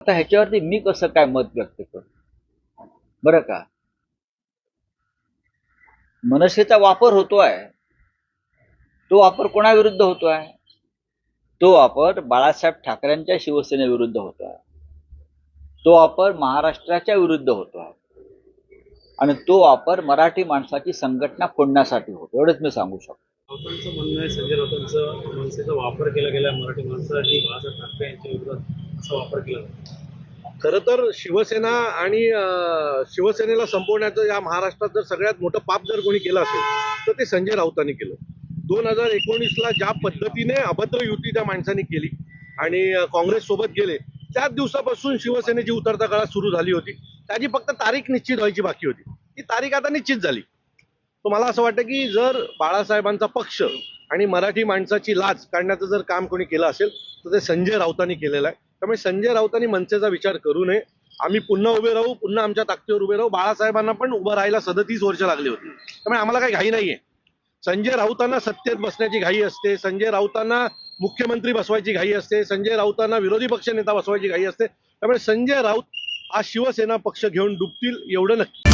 आता ह्याच्यावरती मी कसं काय मत व्यक्त करू? बरं का? मनसेचा वापर होतोय. तो वापर कोणाविरुद्ध होतोय? तो वापर बाळासाहेब ठाकरेंच्या शिवसेनेविरुद्ध होतोय. तो वापर महाराष्ट्राच्या विरुद्ध होतोय. आणि तो वापर मराठी माणसाची संघटना फोडण्यासाठी होतो एवढंच मी सांगू शकतो. राऊतांचं म्हणणं आहे संजय राऊतांचं मनसेचा वापर केला गेला मराठी माणसासाठी. बाळासाहेब ठाकरे यांच्या विरोधात असा वापर केला जातो. तर शिवसेना आणि शिवसेनेला संपवण्याचं या महाराष्ट्रात जर सगळ्यात मोठं पाप जर कोणी केलं असेल तर ते संजय राऊतांनी केलं. दोन हजार एकोणीसला ज्या पद्धतीने अभद्र युती त्या माणसांनी केली आणि काँग्रेस सोबत गेले त्याच दिवसापासून शिवसेनेची उतरता काळात सुरू झाली होती. त्याची फक्त तारीख निश्चित व्हायची बाकी होती. ती तारीख आता निश्चित झाली. तर मला असं वाटतं की जर बाळासाहेबांचा पक्ष आणि मराठी माणसाची लाच काढण्याचं जर काम कोणी केलं असेल तर ते संजय राऊतांनी केलेलं आहे. त्यामुळे संजय राऊतांनी मनसेचा विचार करू नये. आम्ही पुन्हा उभे राहू पुन्हा आमच्या ताकदीवर उभे राहू. बाळासाहेबांना पण उभं राहायला सदतीस वर्ष लागली होती. त्यामुळे आम्हाला काही घाई नाहीये. संजय राऊतांना सत्तेत बसण्याची घाई असते. संजय राऊतांना मुख्यमंत्री बसवायची घाई असते. संजय राऊतांना विरोधी पक्ष नेता बसवायची घाई असते. त्यामुळे संजय राऊत हा शिवसेना पक्ष घेऊन डुबतील एवढं नक्की.